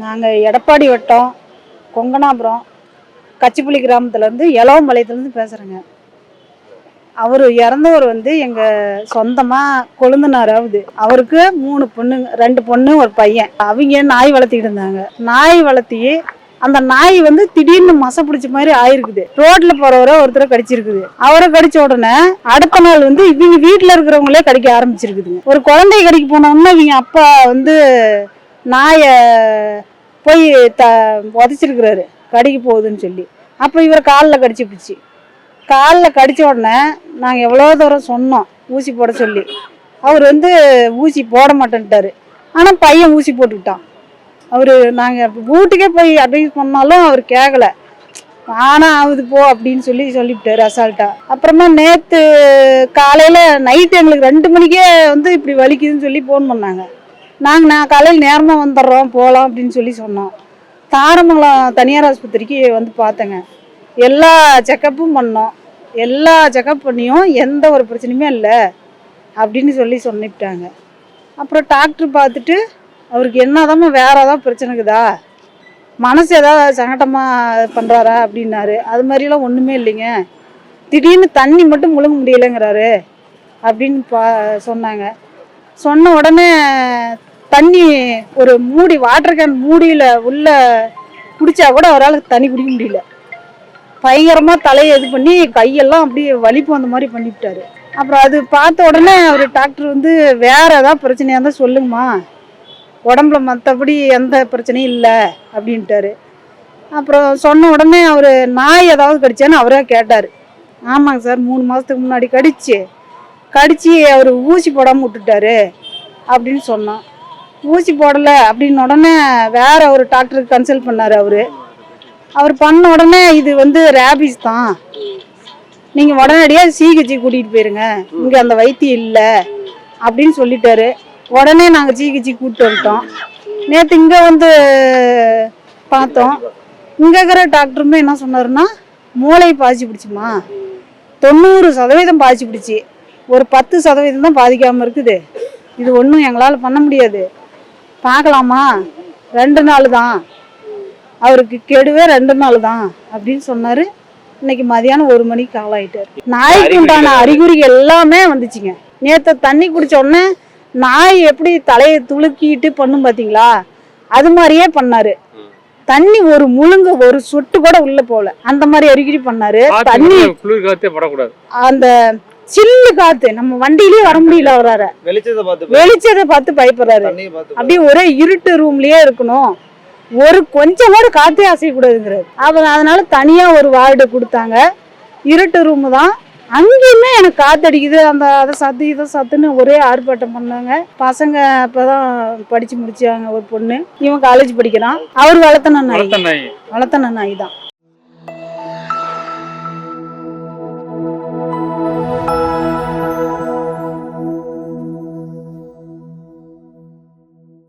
நாங்கள் எடப்பாடி வட்டம் கொங்கனாபுரம் கச்சிப்புலி கிராமத்துலேருந்து இளவம்பாளையத்துலேருந்து பேசுகிறேங்க அவர் இறந்தவர் வந்து எங்கள் சொந்தமாக கொழுந்தனார் ஆகுது அவருக்கு மூணு பொண்ணுங்க ரெண்டு பொண்ணு ஒரு பையன். அவங்க நாய் வளர்த்திக்கிட்டு இருந்தாங்க. நாய் வளர்த்தி அந்த நாய் வந்து திடீர்னு மச பிடிச்ச மாதிரி ஆயிருக்குது. ரோட்ல போறவரை ஒருத்தரை கடிச்சிருக்குது. அவரை கடிச்ச உடனே அடுத்த நாள் வந்து இவங்க வீட்டுல இருக்கிறவங்களே கடிக்க ஆரம்பிச்சிருக்குதுங்க. ஒரு குழந்தைய கடிக்க போனோம்னா இவங்க அப்பா வந்து நாயை போய் த உதச்சிருக்கிறாரு கடிக்க போகுதுன்னு சொல்லி. அப்போ இவர் காலில் கடிச்சு பிடிச்சி காலில் கடித்த உடனே நாங்கள் எவ்வளோ தூரம் சொன்னோம். ஊசி போட சொல்லி. அவர் வந்து ஊசி போட மாட்டேன்ட்டார். ஆனால் பையன் ஊசி போட்டுக்கிட்டான். அவர் நாங்கள் வீட்டுக்கே போய் அட்வைஸ் பண்ணாலும் அவர் கேட்கல ஆனால் ஆகுது போ அப்படின்னு சொல்லி சொல்லிவிட்டார் அசால்ட்டாக அப்புறமா நேற்று காலையில் நைட்டு எங்களுக்கு ரெண்டு மணிக்கே வந்து இப்படி வலிக்குதுன்னு சொல்லி ஃபோன் பண்ணாங்க. நாங்கள் நான் காலையில் நேரமாக வந்துடுறோம் போகலாம் அப்படின்னு சொல்லி சொன்னோம். தாரமங்கலம் தனியார் ஆஸ்பத்திரிக்கு வந்து பார்த்தேங்க. எல்லா செக்கப்பும் பண்ணோம். எல்லா செக்கப் பண்ணியும் எந்த ஒரு பிரச்சனையுமே இல்லை அப்படின்னு சொல்லி சொல்லிவிட்டாங்க அப்புறம் டாக்டர் பார்த்துட்டு அவருக்கு என்னதாம்மா வேறு ஏதாவது பிரச்சனை இருக்குதா? மனசு ஏதாவது சங்கடமாக பண்ணுறாரா அப்படின்னாரு. அது மாதிரிலாம் ஒன்றுமே இல்லைங்க. திடீர்னு தண்ணி மட்டும் முழுங்க முடியலைங்கிறாரு அப்படின்னு பா சொன்னாங்க. சொன்ன உடனே தண்ணி ஒரு மூடி வாட்டர் கேன் மூடியில் உள்ள குடிச்சா கூட அவரால் தண்ணி குடிக்க முடியல. பயங்கரமாக தலையை இது பண்ணி கையெல்லாம் அப்படியே வலிப்பு அந்த மாதிரி பண்ணிவிட்டாரு. அப்புறம் அது பார்த்த உடனே அவர் டாக்டர் வந்து வேறு ஏதாவது பிரச்சனையாக இருந்தால் சொல்லுங்கம்மா. உடம்புல மற்றபடி எந்த பிரச்சனையும் இல்லை அப்படின்ட்டாரு. அப்புறம் சொன்ன உடனே அவர் நாய் ஏதாவது கடிச்சான்னு அவரே கேட்டார். ஆமாங்க சார் மூணு மாதத்துக்கு முன்னாடி கடிச்சு கடிச்சு அவர் ஊசி போடாமல் விட்டுட்டாரு அப்படின்னு சொன்னோம் ஊசி போடலை அப்படின்னு உடனே வேற ஒரு டாக்டருக்கு கன்சல்ட் பண்ணார் அவர். அவர் பண்ண உடனே இது வந்து ரேபிஸ் தான். நீங்கள் உடனடியாக சிகிச்சை கூட்டிகிட்டு போயிருங்க. இங்கே அந்த வைத்தியம் இல்லை அப்படின்னு சொல்லிட்டாரு. உடனே நாங்கள் சிகிச்சை கூப்பிட்டு வந்துட்டோம். நேற்று இங்கே வந்து பார்த்தோம். இங்கே இருக்கிற டாக்டருமே என்ன சொன்னாருன்னா மூளை பாதிச்சு பிடிச்சுமா? தொண்ணூறு சதவீதம் பாதிச்சு பிடிச்சி. ஒரு பத்து சதவீதம் தான் பாதிக்காமல் இருக்குது. இது ஒன்றும் எங்களால் பண்ண முடியாது. பார்க்கலாமா? ரெண்டு நாள் தான் அவருக்கு கெடுவே ரெண்டு நாள் தான் அப்படின்னு சொன்னாரு. இன்னைக்கு மதியானம் ஒரு மணிக்கு கால் ஆயிட்டாரு. நாய்க்கு உண்டான அறிகுறி எல்லாமே. வந்துச்சுங்க. நேற்று தண்ணி குடிச்ச உடனே நாய் எப்படி தலையை துளுக்கிட்டு பண்ணும் பாத்தீங்களா? அது மாதிரியே பண்ணாரு. தண்ணி ஒரு முழுங்க ஒரு சொட்டு கூட உள்ள போல அந்த மாதிரி அறிகுறி பண்ணாரு. தண்ணி அந்த சில்லு காத்து. நம்ம வண்டியிலேயே வர முடியல வர்றாரு வெளிச்சத்தை பார்த்து வெளிச்சத்தை பார்த்து பயப்படுறாரு. அப்படியே ஒரே இருட்டு ரூம்லயே இருக்கணும். ஒரு கொஞ்சம் கூட காத்தே அசையக்கூடாதுங்கிறாரு. அவர் அதனால தனியா ஒரு வார்டு கொடுத்தாங்க. இருட்டு ரூமு தான். அங்கேயுமே எனக்கு காத்தடிக்குது. அந்த அதை சத்து இதை சத்துன்னு ஒரே ஆர்ப்பாட்டம் பண்ணாங்க. பசங்க அப்பதான் படிச்சு முடிச்சாங்க ஒரு பொண்ணு. இவன் காலேஜ் படிக்கிறான். அவர் வளர்த்தன நாய். வளர்த்த நாய். வளர்த்தன நாய் தான்.